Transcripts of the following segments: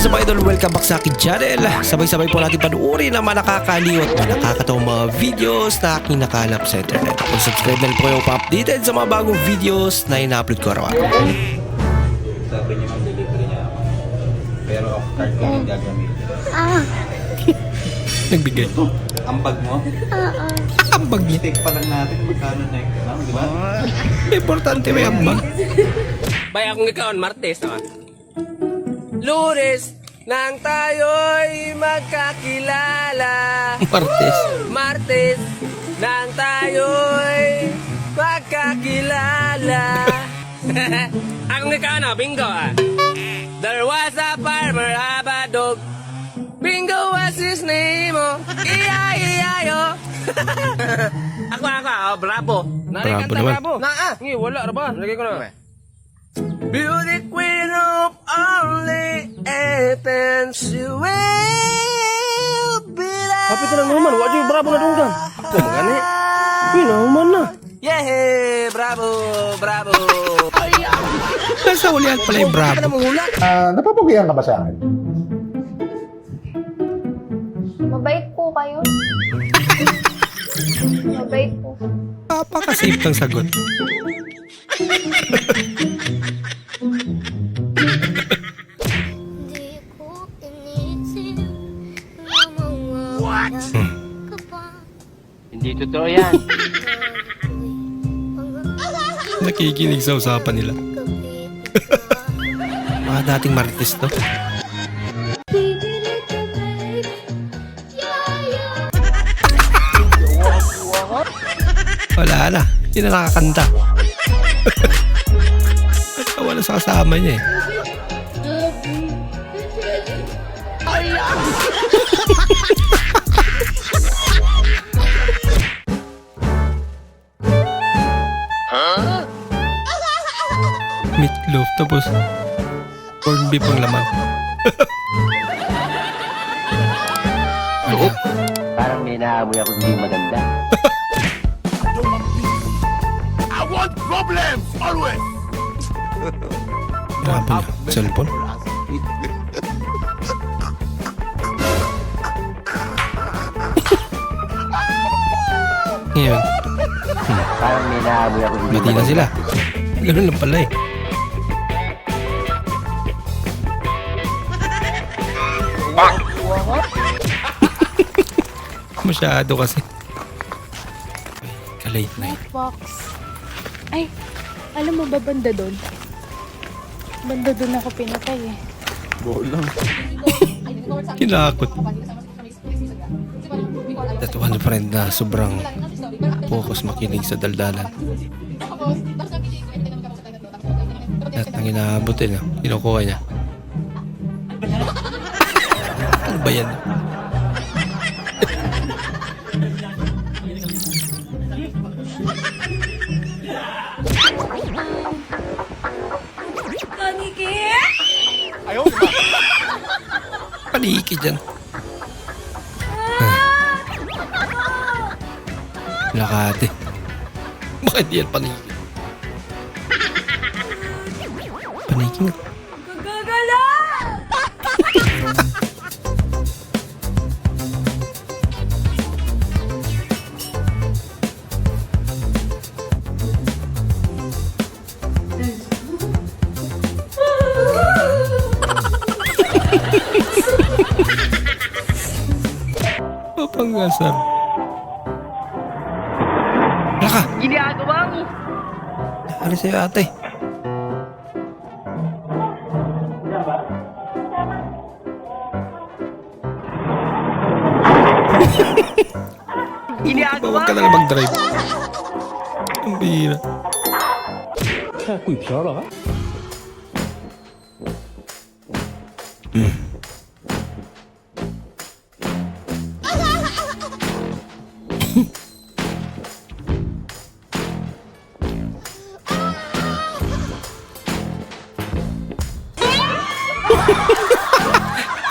is up idol? Welcome back sa akin channel. Sabay-sabay po natin panuorin ang mga nakakaliw at mga nakakatawang mga videos na aking nakalap sa internet. Kung subscribe na rin po kayo pa-updated sa mga bagong videos na ina-upload ko araw-araw. Sabi niya mag delivery niya ako. Pero off card ko yung gagamitin. Nagbigay. Ang bag mo, Ang bag niya. take pa lang natin magkano na yun, no? di ba? Importante may ambag. Bay akong ikaw, Martes naman. Lunes, nang tayo'y magkakilala. Martes. Martes, nang tayo'y magkakilala. akong ikaw na, bingo ah. There was a farmer, have a dog. Bingo was his name, oh. Iya-iya-yo. ako, ako, oh, bravo. Narikanta, Bravo bravo. Na, ah. Ngi, wala na ba? Lagay ko na. Beauty queen of only Athens, you will be there. Kapit lang naman, wajib yung bravo na dunggan. Kung magani, pinahuman na. Yeah, bravo, bravo. Nasa ulihan pala yung bravo. Ah, napapagiyan ka ba sa akin? Mabait po kayo. Mabait po. Napaka-safe ng sagot. Pa. Hindi totoo yan. Nakikinig sa usapan nila. Mga dating marites to. Wala na. Hindi na nakakanta. Na sa kasama niya eh. Corned beef ang laman. Wala. Parang may naamoy ako hindi maganda. Grabe na. Cellphone. Ngayon, Parang may naamoy ako hindi bati na sila. Ganun lang pala eh. Masyado kasi. Ka-late night. box. Ay, alam mo ba banda doon? Banda doon ako pinatay eh. Kinakot. That one friend na sobrang focus makinig sa daldalan. At ang inaabot eh, kinukuha niya. ano ba yan? Paniki dyan. Lakate. Bakit yan paniki? Paniki nga. Papangasar. Laka! Ginagawa mo. Ano sa'yo ate? Huwag ka na lang mag-drive. Ang bihira.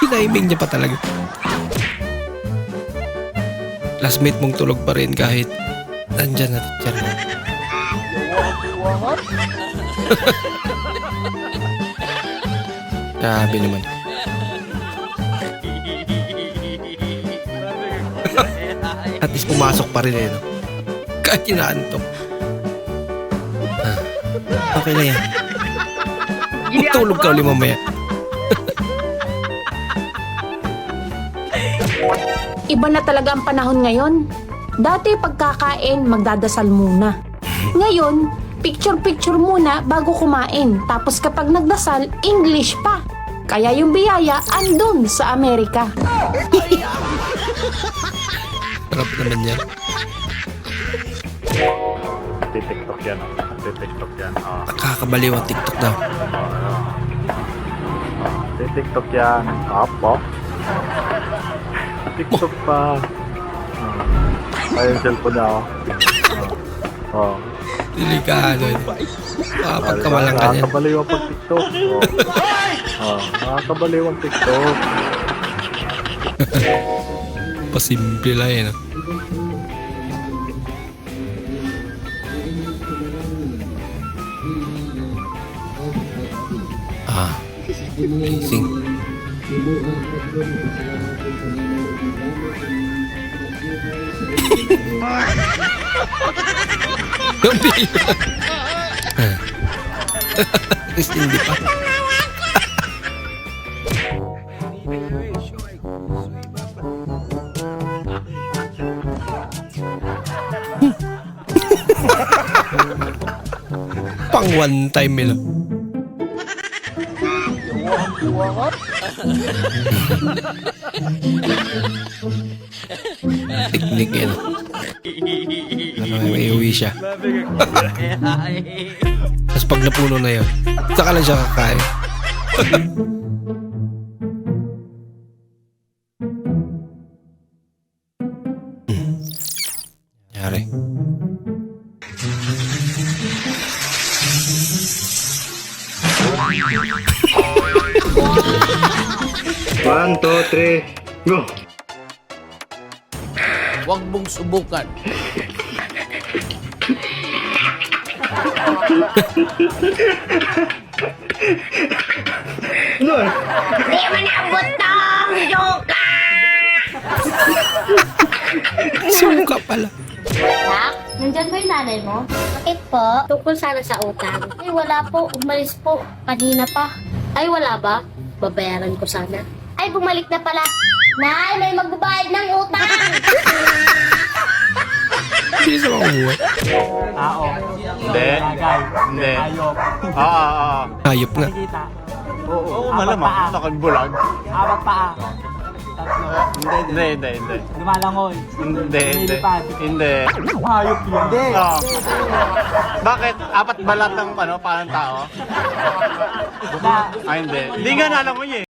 diniming niya pa talaga. Classmate mong tulog pa rin kahit nandyan na teacher mo. Grabe naman. At least pumasok pa rin eh. No? Kahit inaantok. Ah, okay na yan. Matulog ka ulit mamaya. Iba na talaga ang panahon ngayon. Dati pagkakain, magdadasal muna. Ngayon, picture-picture muna bago kumain. Tapos kapag nagdasal, English pa. Kaya yung biyaya andun sa Amerika. Sarap naman yan. Titiktok yan, oh. Titiktok yan. Oh, Nakakabaliw ang TikTok daw. titiktok yan. Apo. TikTok pa. Oh. Ayun, cellphone na, oh. Oh. Delikado. eh. Makapagkamalang ka niyan. Nakakabaliw ang pag-tiktok. Oh. oh. Nakakabaliw ang tiktok. Pasimple lang eh, no? Ah, amazing. Gambira. At least hindi pa. Pang one time nila. Teknik yan. Ano, may uwi siya. Tapos pag napuno na yun, saka lang siya kakain. Hmm. One, two, three, go! Huwag mong subukan. Di man abot tong joke! Suka pala. Nak, nandyan ba yung nanay mo? Bakit po? Tungkol sana sa utang. Ay, wala po. Umalis po. Kanina pa. Ay, wala ba? Babayaran ko sana. Ay, bumalik na pala. Nay, may magbabayad ng utang! Bilis naman umuwi. Hindi. Hindi. Oo, oo, oo. Hayop nga. Oo, malamang. Nakagbulag. Apat pa. Hindi, hindi, hindi. Lumalangoy. Hindi, hindi. Hindi. Hayop yun. Hindi. Oo. Bakit? Apat balat ng ano, parang tao? Ah, hindi. Hindi nga nalangoy eh.